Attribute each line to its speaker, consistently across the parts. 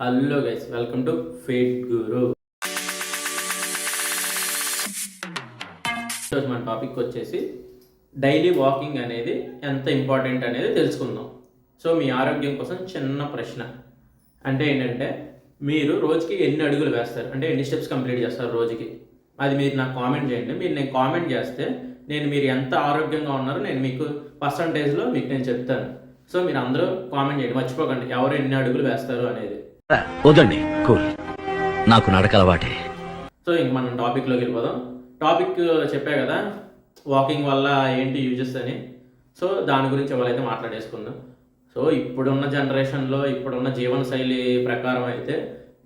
Speaker 1: Hello guys welcome to fate Guru. ఈరోజు మన topic వచ్చేసి డైలీ వాకింగ్ అనేది ఎంత ఇంపార్టెంట్ అనేది తెలుసుకుందాం. సో మీ ఆరోగ్యం కోసం చిన్న ప్రశ్న. అంటే ఏంటంటే మీరు రోజుకి ఎన్ని అడుగులు వేస్తారు? అంటే ఎన్ని స్టెప్స్ కంప్లీట్ చేస్తారు రోజుకి? అది మీరు నాకు కామెంట్ చేయండి. మీరు నేను కామెంట్ చేస్తే నేను మీరు ఎంత ఆరోగ్యంగా ఉన్నారో నేను మీకు పర్సంటేజ్లో మీకు నేను చెప్తాను. సో మీరు అందరూ కామెంట్ చేయండి. మర్చిపోకండి. ఎవరు ఎన్ని అడుగులు వేస్తారు అనేది.
Speaker 2: వదండి కూల్. నాకు నడక అలవాటే
Speaker 1: సో ఇంక మనం టాపిక్లోకి వెళ్ళిపోదాం. టాపిక్ చెప్పా కదా వాకింగ్ వల్ల ఏంటి యూజెస్ అని. సో దాని గురించి ఎవరైతే మాట్లాడేసుకుందాం. సో ఇప్పుడున్న జనరేషన్లో ఇప్పుడున్న జీవన శైలి ప్రకారం అయితే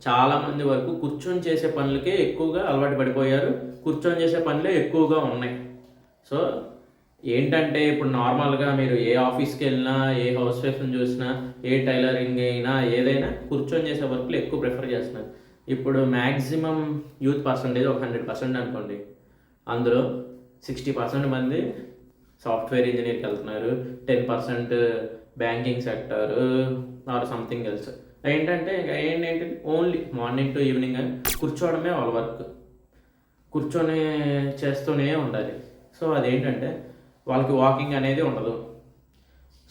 Speaker 1: చాలా మంది వరకు కూర్చొని చేసే పనులకే ఎక్కువగా అలవాటు పడిపోయారు. కూర్చొని చేసే పనులే ఎక్కువగా ఉన్నాయి. సో ఏంటంటే ఇప్పుడు నార్మల్గా మీరు ఏ ఆఫీస్కి వెళ్ళినా ఏ హౌస్ వైఫ్ని చూసినా ఏ టైలరింగ్ అయినా ఏదైనా కూర్చొని చేసే వర్క్లు ఎక్కువ ప్రిఫర్ చేస్తున్నారు. ఇప్పుడు మ్యాక్సిమం యూత్ పర్సంటేజ్ ఒక హండ్రెడ్ పర్సెంట్ అనుకోండి. అందులో సిక్స్టీ పర్సెంట్ మంది సాఫ్ట్వేర్ ఇంజనీర్కి వెళ్తున్నారు ten percent banking sector or something else. ఏంటంటే ఇంకా ఏంటంటే ఓన్లీ మార్నింగ్ టు ఈవినింగ్ కూర్చోవడమే వాళ్ళ వర్క్. కూర్చొని చేస్తూనే ఉండాలి. సో అదేంటంటే వాళ్ళకి వాకింగ్ అనేది ఉండదు.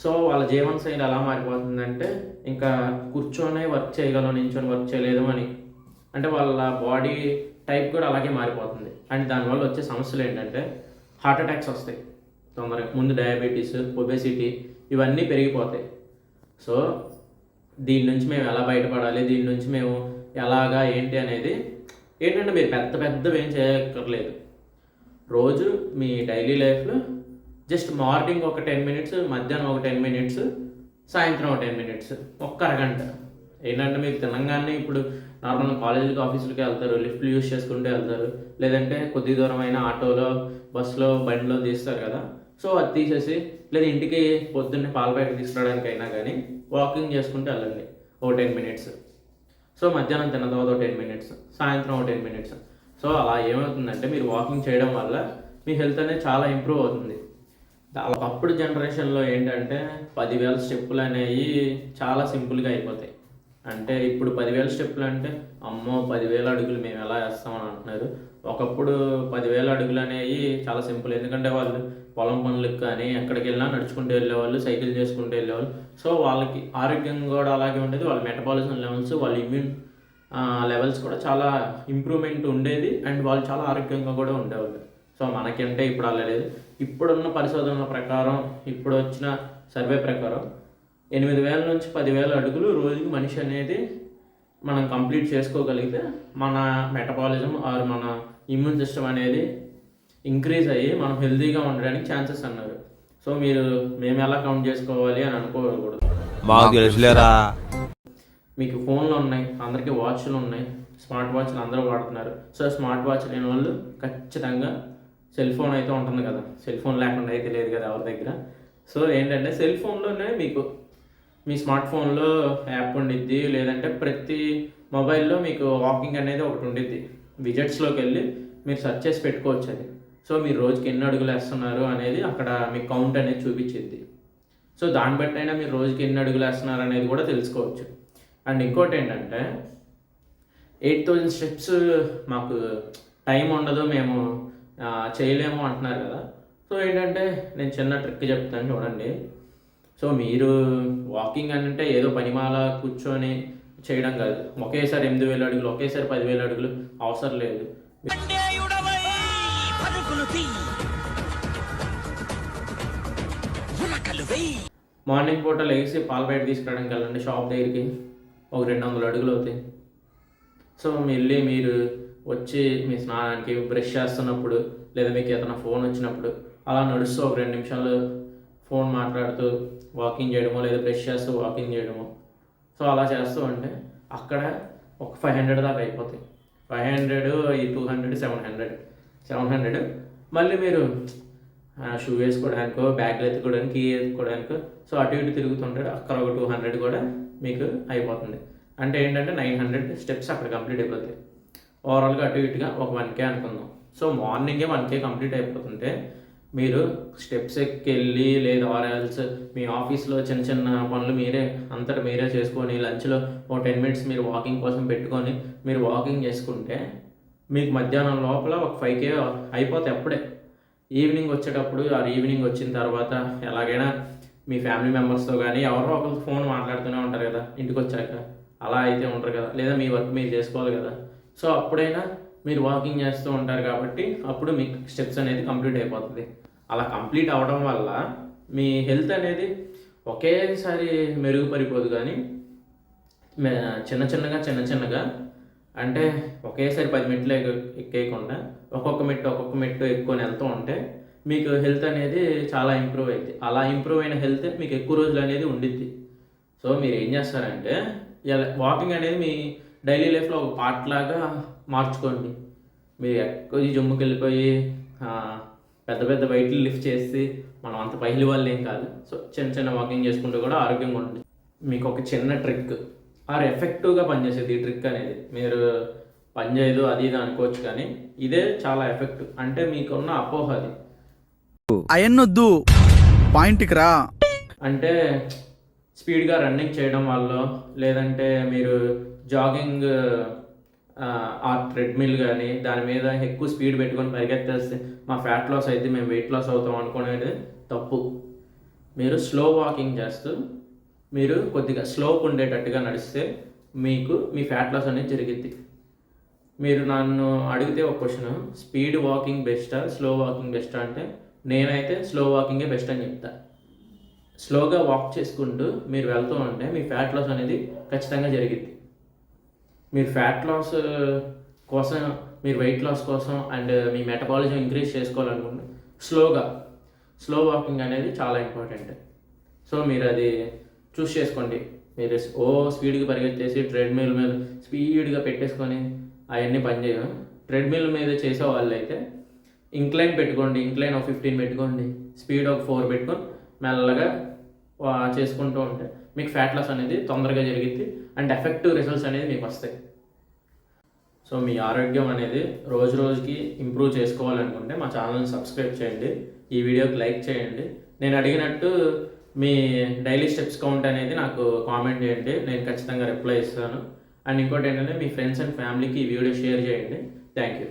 Speaker 1: సో వాళ్ళ జీవన శైలి ఎలా మారిపోతుందంటే ఇంకా కూర్చొనే వర్క్ చేయగలం నించొని వర్క్ చేయలేదు అని. అంటే వాళ్ళ బాడీ టైప్ కూడా అలాగే మారిపోతుంది. అండ్ దానివల్ల వచ్చే సమస్యలు ఏంటంటే హార్ట్ అటాక్స్ వస్తాయి. తొందరగా ముందు డయాబెటీస్ ఒబెసిటీ ఇవన్నీ పెరిగిపోతాయి. సో దీని నుంచి మేము ఎలా బయటపడాలి దీని నుంచి మేము ఎలాగా ఏంటి అనేది ఏంటంటే మీరు పెద్ద పెద్దవి ఏం చేయక్కర్లేదు. రోజు మీ డైలీ లైఫ్లో జస్ట్ మార్నింగ్ ఒక టెన్ మినిట్స్ మధ్యాహ్నం ఒక టెన్ మినిట్స్ సాయంత్రం ఒక టెన్ మినిట్స్ ఒక్క అరగంట. ఏంటంటే మీరు తినంగానే ఇప్పుడు నార్మల్ కాలేజీకి ఆఫీసులకి వెళ్తారు లిఫ్ట్లు యూస్ చేసుకుంటూ వెళ్తారు. లేదంటే కొద్ది దూరం అయినా ఆటోలో బస్సులో బండిలో తీస్తారు కదా. సో అది తీసేసి లేదా ఇంటికి పొద్దున్నే పాల ప్యాకెట్ తీసుకురావడానికైనా కానీ వాకింగ్ చేసుకుంటూ వెళ్ళండి ఒక టెన్ మినిట్స్. సో మధ్యాహ్నం తిన్న తర్వాత ఒక టెన్ మినిట్స్ సాయంత్రం ఒక టెన్ మినిట్స్. సో అలా ఏమవుతుందంటే మీరు వాకింగ్ చేయడం వల్ల మీ హెల్త్ అనేది చాలా ఇంప్రూవ్ అవుతుంది. ఒకప్పుడు జనరేషన్లో ఏంటంటే పదివేల స్టెప్పులు అనేవి చాలా సింపుల్గా అయిపోతాయి. అంటే ఇప్పుడు పదివేల స్టెప్పులు అంటే అమ్మో పదివేల అడుగులు మేము ఎలా వేస్తామని అంటున్నారు. ఒకప్పుడు పదివేల అడుగులు అనేవి చాలా సింపుల్. ఎందుకంటే వాళ్ళు పొలం పనులకు కానీ ఎక్కడికి వెళ్ళినా నడుచుకుంటూ వెళ్ళేవాళ్ళు సైకిల్ చేసుకుంటూ వెళ్ళేవాళ్ళు. సో వాళ్ళకి ఆరోగ్యం కూడా అలాగే ఉండేది. వాళ్ళ మెటబాలిజం లెవెల్స్ వాళ్ళ ఇమ్యూన్ లెవెల్స్ కూడా చాలా ఇంప్రూవ్మెంట్ ఉండేది. అండ్ వాళ్ళు చాలా ఆరోగ్యంగా కూడా ఉండేవాళ్ళు. సో మనకంటే ఇప్పుడు అలా లేదు. ఇప్పుడున్న పరిశోధనల ప్రకారం ఇప్పుడు వచ్చిన సర్వే ప్రకారం ఎనిమిది వేల నుంచి పదివేల అడుగులు రోజుకి మనిషి అనేది మనం కంప్లీట్ చేసుకోగలిగితే మన మెటబాలిజం ఆర్ మన ఇమ్యూన్ సిస్టమ్ అనేది ఇంక్రీజ్ అయ్యి మనం హెల్తీగా ఉండడానికి ఛాన్సెస్ అన్నారు. సో మీరు మేము ఎలా కౌంట్ చేసుకోవాలి అని అనుకోకూడదు.
Speaker 3: మాకు
Speaker 1: ఫోన్లు ఉన్నాయి అందరికీ వాచ్లు ఉన్నాయి స్మార్ట్ వాచ్లు అందరూ వాడుతున్నారు. సో స్మార్ట్ వాచ్ లేని వాళ్ళు ఖచ్చితంగా సెల్ ఫోన్ అయితే ఉంటుంది కదా. సెల్ ఫోన్ లేకుండా అయితే లేదు కదా ఎవరి దగ్గర. సో ఏంటంటే సెల్ ఫోన్లోనే మీకు మీ స్మార్ట్ ఫోన్లో యాప్ ఉండిద్ది లేదంటే ప్రతి మొబైల్లో మీకు వాకింగ్ అనేది ఒకటి ఉండిద్ది. విజెట్స్లోకి వెళ్ళి మీరు సెర్చ్ చేసి పెట్టుకోవచ్చు అది. సో మీరు రోజుకి ఎన్ని అడుగులు వేస్తున్నారు అనేది అక్కడ మీ కౌంట్ అనేది చూపించింది సో దాన్ని బట్టి అయినా మీరు రోజుకి ఎన్ని అడుగులు వేస్తున్నారు అనేది కూడా తెలుసుకోవచ్చు. అండ్ ఇంకోటి ఏంటంటే ఎయిట్ థౌజండ్ స్టెప్స్ మాకు టైం ఉండదు మేము చేయలేము అంటున్నారు కదా. సో ఏంటంటే నేను చిన్న ట్రిక్ చెప్తాను చూడండి. సో మీరు వాకింగ్ అని అంటే ఏదో పనిమాల కూర్చొని చేయడం కాదు. ఒకేసారి ఎనిమిది వేల అడుగులు ఒకేసారి పదివేల అడుగులు అవసరం లేదు. మార్నింగ్ పూట లేచి పాల బయట తీసుకురావడానికి వెళ్ళండి షాప్ దగ్గరికి. ఒక రెండు వందల అడుగులు అవుతాయి. సో వెళ్ళి మీరు వచ్చి మీ స్నానానికి బ్రష్ చేస్తున్నప్పుడు లేదా మీకు ఏదైనా ఫోన్ వచ్చినప్పుడు అలా నడుస్తూ ఒక రెండు నిమిషాలు ఫోన్ మాట్లాడుతూ వాకింగ్ చేయడమో లేదా బ్రష్ చేస్తూ వాకింగ్ చేయడమో. సో అలా చేస్తూ ఉంటే అక్కడ ఒక ఫైవ్ హండ్రెడ్ దాకా అయిపోతాయి. ఫైవ్ హండ్రెడ్ ఈ two hundred seven hundred seven hundred మళ్ళీ మీరు షూ వేసుకోవడానికో బ్యాగ్లు ఎత్తుకోవడానికి కీ ఎత్తుకోవడానికో సో అటు ఇటు తిరుగుతుంటాడు అక్కడ ఒక టూ హండ్రెడ్ కూడా మీకు అయిపోతుంది. అంటే ఏంటంటే నైన్ హండ్రెడ్ స్టెప్స్ అక్కడ కంప్లీట్ అయిపోతాయి. ఓవరాల్గా అటు ఇటుగా ఒక వన్ కే అనుకుందాం. సో మార్నింగే వన్ కే కంప్లీట్ అయిపోతుంటే మీరు స్టెప్స్ ఎక్కెళ్ళి లేదా ఆర్ఎల్స్ మీ ఆఫీస్లో చిన్న చిన్న పనులు మీరే అంతటా మీరే చేసుకొని లంచ్లో ఓ టెన్ మినిట్స్ మీరు వాకింగ్ కోసం పెట్టుకొని మీరు వాకింగ్ చేసుకుంటే మీకు మధ్యాహ్నం లోపల ఒక ఫైవ్ కే అయిపోతే అప్పుడే. ఈవినింగ్ వచ్చేటప్పుడు ఆ ఈవినింగ్ వచ్చిన తర్వాత ఎలాగైనా మీ ఫ్యామిలీ మెంబర్స్తో కానీ ఎవరో ఒకరు ఫోన్ మాట్లాడుతూనే ఉంటారు కదా ఇంటికి వచ్చాక. అలా అయితే ఉంటారు కదా. లేదా మీ వర్క్ మీరు చేసుకోవాలి కదా. సో అప్పుడైనా మీరు వాకింగ్ చేస్తూ ఉంటారు కాబట్టి అప్పుడు మీకు స్టెప్స్ అనేది కంప్లీట్ అయిపోతుంది. అలా కంప్లీట్ అవడం వల్ల మీ హెల్త్ అనేది ఒకేసారి మెరుగుపడిపోదు కానీ చిన్న చిన్నగా చిన్న చిన్నగా అంటే ఒకేసారి పది మెట్లు ఎక్క- ఎక్కేయకుండా ఒక్కొక్క మెట్టు ఒక్కొక్క మెట్టు ఎక్కువని వెళ్తూ ఉంటే మీకు హెల్త్ అనేది చాలా ఇంప్రూవ్ అయింది అలా ఇంప్రూవ్ అయిన హెల్త్ మీకు ఎక్కువ రోజులు అనేది ఉండిద్ది. సో మీరు ఏం చేస్తారంటే ఇలా వాకింగ్ అనేది మీ డైలీ లైఫ్లో ఒక పార్ట్ లాగా మార్చుకోండి. మీరు ఎక్కువ జమ్ముకి వెళ్ళిపోయి పెద్ద పెద్ద వెయిట్లు లిఫ్ట్ చేసి మనం అంత పైలి వాళ్ళు ఏం కాదు. సో చిన్న చిన్న వాకింగ్ చేసుకుంటూ కూడా ఆరోగ్యంగా ఉంటుంది మీకు ఒక చిన్న ట్రిక్. ఆర్ ఎఫెక్టివ్గా పనిచేసేది ఈ ట్రిక్ అనేది. మీరు పనిచేయదు అది ఇది అనుకోవచ్చు కానీ ఇదే చాలా ఎఫెక్టివ్. అంటే మీకున్న అపోహ అది.
Speaker 3: అయన్నొద్దు. పాయింట్కి రా.
Speaker 1: అంటే స్పీడ్గా రన్నింగ్ చేయడం వల్ల లేదంటే మీరు జాగింగ్ ఆ ట్రెడ్మిల్ కానీ దాని మీద ఎక్కువ స్పీడ్ పెట్టుకొని పరిగెత్తేస్తే మా ఫ్యాట్ లాస్ అయితే మేము వెయిట్ లాస్ అవుతాం అనుకునేది తప్పు. మీరు స్లో వాకింగ్ చేస్తూ మీరు కొద్దిగా స్లోప్ ఉండేటట్టుగా నడిస్తే మీకు మీ ఫ్యాట్ లాస్ అనేది జరిగిద్ది. మీరు నన్ను అడిగితే ఒక క్వశ్చన్ స్పీడ్ వాకింగ్ బెస్టా స్లో వాకింగ్ బెస్టా అంటే నేనైతే స్లో వాకింగే బెస్ట్ అని చెప్తా. స్లోగా వాక్ చేసుకుంటూ మీరు వెళ్తూ ఉంటే మీ ఫ్యాట్ లాస్ అనేది ఖచ్చితంగా జరిగిద్ది. మీరు ఫ్యాట్ లాస్ uh, కోసం మీరు వెయిట్ లాస్ కోసం అండ్ uh, మీ మెటబాలిజం ఇంక్రీజ్ చేసుకోవాలనుకుంటే స్లోగా స్లో వాకింగ్ అనేది చాలా ఇంపార్టెంట్ సో మీరు అది చూస్ చేసుకోండి. మీరు ఓ స్పీడ్గా పరిగెత్తేసి ట్రెడ్మిల్ మీద స్పీడ్గా పెట్టేసుకొని అవన్నీ పనిచేయవు ట్రెడ్మిల్ మీద చేసే వాళ్ళు అయితే ఇంక్లైన్ పెట్టుకోండి. ఇంక్లైన్ ఒక ఫిఫ్టీన్ పెట్టుకోండి. స్పీడ్ ఒక ఫోర్ పెట్టుకొని మెల్లగా వా- చేసుకుంటూ ఉంటే మీకు ఫ్యాట్ లాస్ అనేది తొందరగా జరిగిద్ది అండ్ ఎఫెక్టివ్ రిజల్ట్స్ అనేది మీకు వస్తాయి. సో మీ ఆరోగ్యం అనేది రోజు రోజుకి ఇంప్రూవ్ చేసుకోవాలనుకుంటే మా ఛానల్ని సబ్స్క్రైబ్ చేయండి. ఈ వీడియోకి లైక్ చేయండి. నేను అడిగినట్టు మీ డైలీ స్టెప్స్ కౌంట్ అనేది నాకు కామెంట్ చేయండి. నేను ఖచ్చితంగా రిప్లై ఇస్తాను. అండ్ ఇంకోటి ఏంటంటే మీ ఫ్రెండ్స్ అండ్ ఫ్యామిలీకి ఈ వీడియో షేర్ చేయండి. Thank you